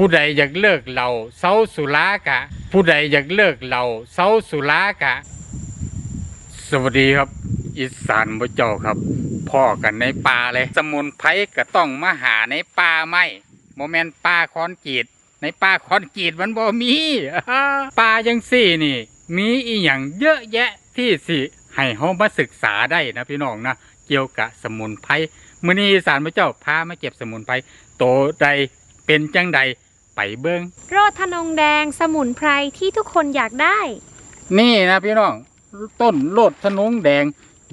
ผู้ใดอยากเลิกเหล่าเซาสุรากะ ผู้ใดอยากเลิกเหล่าเซาสุรากะ สวัสดีครับ อีสานบ่เจ้าครับ พ่อกันในป่าเลย สมุนไพรก็ต้องมาหาในป่าไม่โมเมนป่าคอนกรีดในป่าคอนกรีดมันบ่มีป่าจังสี่นี่ มีอีหยังเยอะแยะที่สิให้เฮามาศึกษาได้นะพี่น้องนะเกี่ยวกับสมุนไพรมื้อนี้อีสานบ่เจ้าพามาเก็บสมุนไพรโตใดเป็นจังใด ไปเบิ่งโรดทนงแดงสมุนไพรที่ทุกคนอยากได้ นี่นะพี่น้องต้นโลดทะนงแดง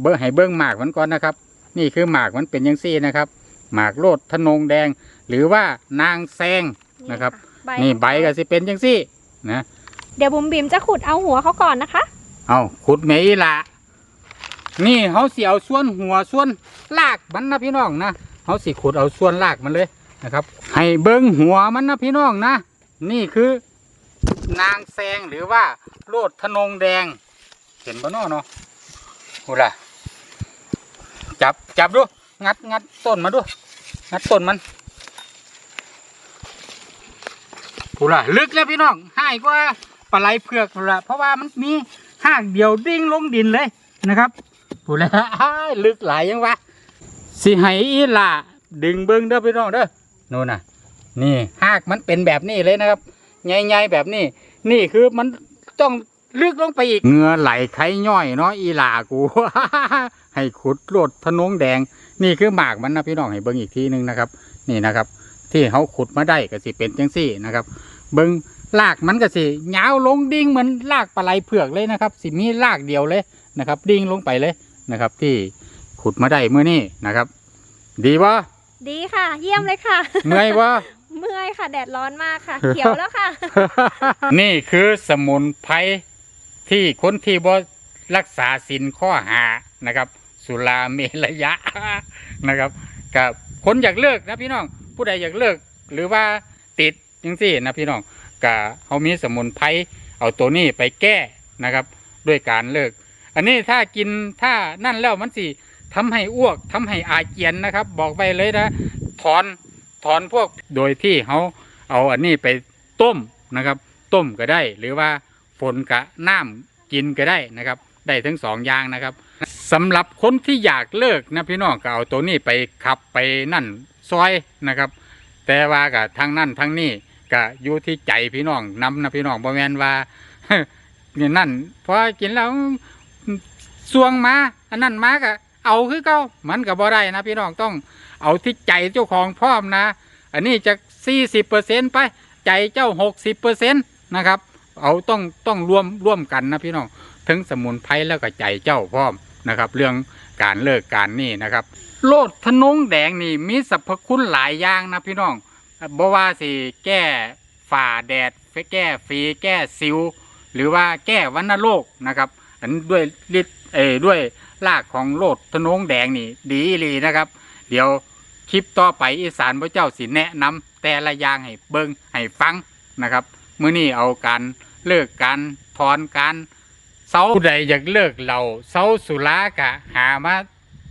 เบิ้งให้เบิ้งหมากมันก่อนนะครับ นี่คือหมากมันเป็นยังซี่นะครับ หมากโลดทะนงแดง หรือว่านางแซงนะครับใบนี่ใบก็สิเป็นยังซี่นะเดี๋ยวบุ๋มบิมจะขุดเอาหัวเขาก่อนนะคะ เอาขุดเมยละนี่เขาสิเอาส่วนหัวส่วนรากมันนะพี่น้องนะเขาสิขุดเอาส่วนรากมันเลย นะครับ ให้เบิ้งหัวมันนะพี่น้องนะ นี่คือนางแซงหรือว่าโลดทะนงแดง เห็นบ่เนาะเนาะหูล่ะจับจับดู งัดงัดต้นมาดู งัดต้นมันหูล่ะลึกแล้วพี่น้องให่ายกว่าปลาไหลเผือกหูล่ะเพราะว่ามันมีหากเดียวดิ้งลงดินเลยนะครับหูล่ะลึกหลายยังวะสิให้อีล่าดึงเบิ้งเด้อพี่น้องเด้อ นู่นน่ะ นี่หากมันเป็นแบบนี้เลยนะครับใหญ่ๆแบบนี้ นี่คือมันต้องลึกลงไปอีกเงือไหลไข่ย่อยเนาะอีหลากู ให้ขุดโลดทะนงแดง นี่คือหมากมันนะพี่น้องให้เบิ้งอีกทีหนึงนะครับ นี่นะครับ ที่เขาขุดมาได้ก็สิเป็นจังซี่นะครับ เบิ้งลากมันก็สิยาวลงดิ่งเหมือนลากปลาไหลเผือกเลยนะครับ สิมีลากเดียวเลยนะครับ ดิ่งลงไปเลยนะครับ ที่ขุดมาได้เมื่อนี้นะครับ ดีวะ ดีค่ะ เยี่ยมเลยค่ะ เมื่อยวะเมื่อยค่ะแดดร้อนมากค่ะ เขียวแล้วค่ะ นี่คือสมุนไพรที่คนที่บ่รักษาศีลข้อหานะครับ สุราเมรยะนะครับกับคนอยากเลิกนะพี่น้อง ผู้ใดอยากเลิก หรือว่าติดจังซี่นะพี่น้องกับเขามีสมุนไพรเอาตัวนี้ไปแก้นะครับ ด้วยการเลิก อันนี้ถ้ากินถ้านั่นแล้วมันสิ ทำให้อ้วกทำให้อาเจียนนะครับ บอกไปเลยนะถอนถอนพวกโดยที่เขาเอาอันนี้ไปต้มนะครับ ต้มก็ได้ หรือว่าฝนกะน้ำกินก็ได้นะครับ ได้ทั้งสองอย่างนะครับสำหรับคนที่อยากเลิกนะพี่น้องก็เอาตัวนี้ไปขับไปนั่นซอยนะครับ แต่ว่ากับทางนั่นทางนี้ก็อยู่ที่ใจพี่น้องนำนะพี่น้องบ่แมนว่าเนี่ยนั่นพอกินแล้วสวงมาอันนั้นมาก็ เอาคือเก่ามันก็บ่ได้นะพี่น้องต้องเอาที่ใจเจ้าของพร้อมนะ อันนี้จะสี่สิบเปอร์เซ็นไปใจเจ้าหกสิบเปอร์เซ็นนะครับ เอาต้องต้องร่วมร่วมกันนะพี่น้องถึงสมุนไพรแล้วก็ใจเจ้าพร้อมนะครับ เรื่องการเลิกการนี่นะครับโลดทนงแดงนี่มีสรรพคุณหลายอย่างนะพี่น้องบ่ว่าสิแก้ฝ่าแดดแก้ฝีแก้สิว หรือว่าแก้วัณโรคนะครับอันด้วยฤทธิ์ เอด้วยรากของโลดทนงแดงนี่ ดีอีหลีนะครับ เดี๋ยวคลิปต่อไปอีสานพระเจ้าสิแนะนำแต่ละอย่างให้เบิงให้ฟังนะครับมื้อนี้เอาการเลิกการถอนการเซาผู้ใดอยากเลิกเหล่าเซาสุรากะหามา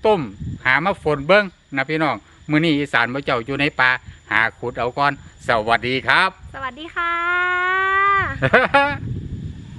ต้ม หามาฝนเบิงนะพี่น้องมื้อนี้อีสานพระเจ้าอยู่ในป่าหาขุดเอาก่อน สวัสดีครับ สวัสดีค่ะ